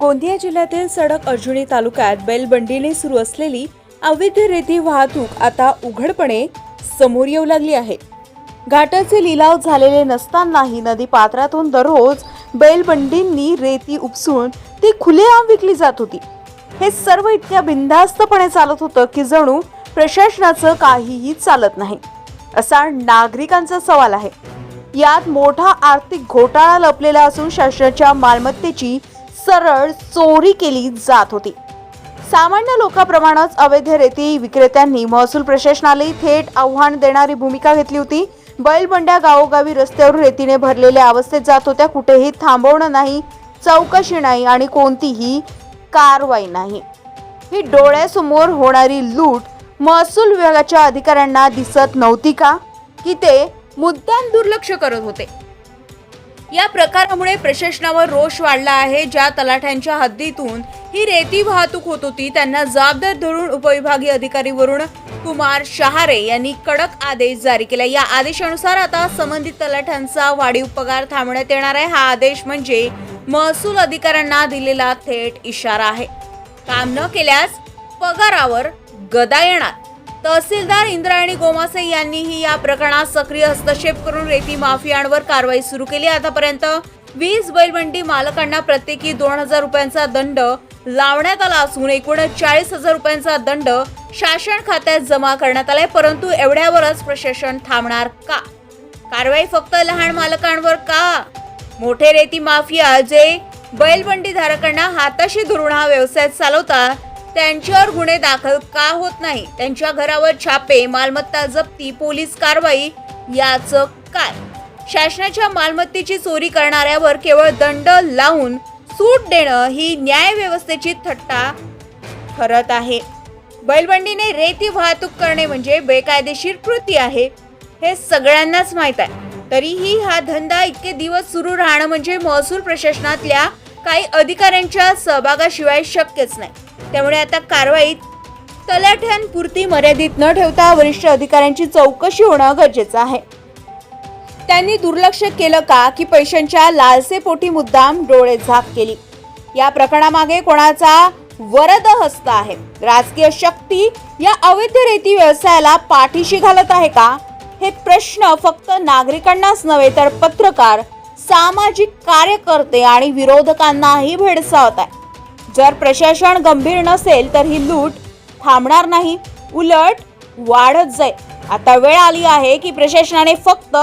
गोंदिया जिल्ह्यातील सडक अर्जुनी तालुक्यात बैलबंडीने सुरू असलेली अवैध रेती वाहतूक आता उघडपणे समोर येऊ लागली आहे. घाटाचे लिलाव झालेले नसतानाही नदी पात्रातून दररोज बैलबंडींनी रेती उपसून ती खुलेआम विकली जात होती. हे सर्व इतक्या बिनधास्तपणे चालत होतं की जणू प्रशासनाचं काहीही चालत नाही. असा नागरिकांचा सवाल आहे. यात मोठा आर्थिक घोटाळा लपलेला असून शासनाच्या मालमत्तेची सरळ चोरी केली जात होती. सामान्य लोकांप्रमाणेच अवैध रेती विक्रेत्यांनी महसूल प्रशासनालाही थेट आव्हान देणारी भूमिका घेतली होती. बैलबंड्या गावोगावी रस्त्यावर रेतीने भरलेल्या अवस्थेत जात होत्या. कुठेही थांबवणं नाही चौकशी नाही आणि कोणतीही कारवाई नाही. ही डोळ्यासमोर होणारी लूट महसूल विभागाच्या अधिकाऱ्यांना दिसत नव्हती का? की ते मुद्दाम दुर्लक्ष करत होते? या प्रकारामुळे प्रशासनावर रोष वाढला आहे. ज्या तलाठ्यांच्या हद्दीतून ही रेती वाहतूक होत होती त्यांना जबाबदार धरून उपविभागीय अधिकारी वरुण कुमार शहारे यांनी कडक आदेश जारी केला. या आदेशानुसार आता संबंधित तलाठ्यांचा वाढीव पगार थांबवण्यात येणार आहे. हा आदेश म्हणजे महसूल अधिकाऱ्यांना दिलेला थेट इशारा आहे. काम न केल्यास पगारावर गदा येणार. तहसीलदार इंद्रायणी गोमासे यांनीही या प्रकरणात सक्रिय हस्तक्षेप करून रेती माफियांवर कारवाई सुरू केली. आतापर्यंत वीस बैलबंडी मालकांना प्रत्येकी दोन हजार रुपयांचा दंड लावण्यात आला असून एकूण चाळीस हजार रुपयांचा दंड शासन खात्यात जमा करण्यात आलाय. परंतु एवढ्यावरच प्रशासन थांबणार का? कारवाई फक्त लहान मालकांवर का? मोठे रेती माफिया जे बैलबंडी धारकांना हाताशी धरून हा व्यवसाय चालवतात त्यांच्यावर गुन्हे दाखल का होत नाही? त्यांच्या घरावर छापे मालमत्ता जप्ती पोलीस कारवाई याचं काय? शासनाच्या मालमत्तेची चोरी करणाऱ्यावर केवळ दंड लावून सूट देणं ही न्याय व्यवस्थेची थट्टा ठरत आहे. बैलबंडीने रेती वाहतूक करणे म्हणजे बेकायदेशीर कृती आहे हे सगळ्यांनाच माहीत आहे. तरीही हा धंदा इतके दिवस सुरू राहणं म्हणजे महसूल प्रशासनातल्या काही अधिकाऱ्यांच्या सहभागाशिवाय शक्यच नाही. त्यामुळे आता कारवाईत तलाठ्यांपुरती मर्यादित न ठेवता वरिष्ठ अधिकाऱ्यांची चौकशी होणं गरजेचं आहे. त्यांनी दुर्लक्ष केलं का की पैशांच्या लालसेपोटी मुद्दाम डोळे झाक केली? या प्रकरणामागे कोणाचा वरद हस्त आहे? राजकीय शक्ती या अवैध रेती व्यवसायाला पाठीशी घालत आहे का? हे प्रश्न फक्त नागरिकांनाच नव्हे तर पत्रकार सामाजिक कार्यकर्ते आणि विरोधकांनाही भेडसावत आहे. जर प्रशासन गंभीर नसेल तर ही लूट थांबणार नाही. उलट वाढत जाईल. आता वेळ आली आहे की प्रशासनाने फक्त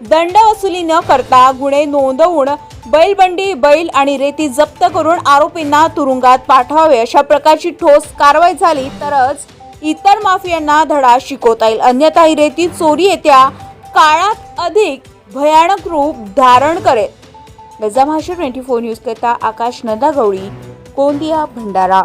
दंड वसुली न करता गुन्हे नोंदवून बैलबंडी बैल आणि रेती जप्त करून आरोपींना तुरुंगात पाठवावे अशा प्रकारची ठोस कारवाई झाली तरच इतर माफियांना धडा शिकवता येईल. अन्यथा ही रेती चोरी येत्या काळात अधिक भयानक रूप धारण करेल. गजा महाराष्ट्र ट्वेंटी फोर न्यूज करता आकाश नंदा गवळी गोंदिया भंडारा.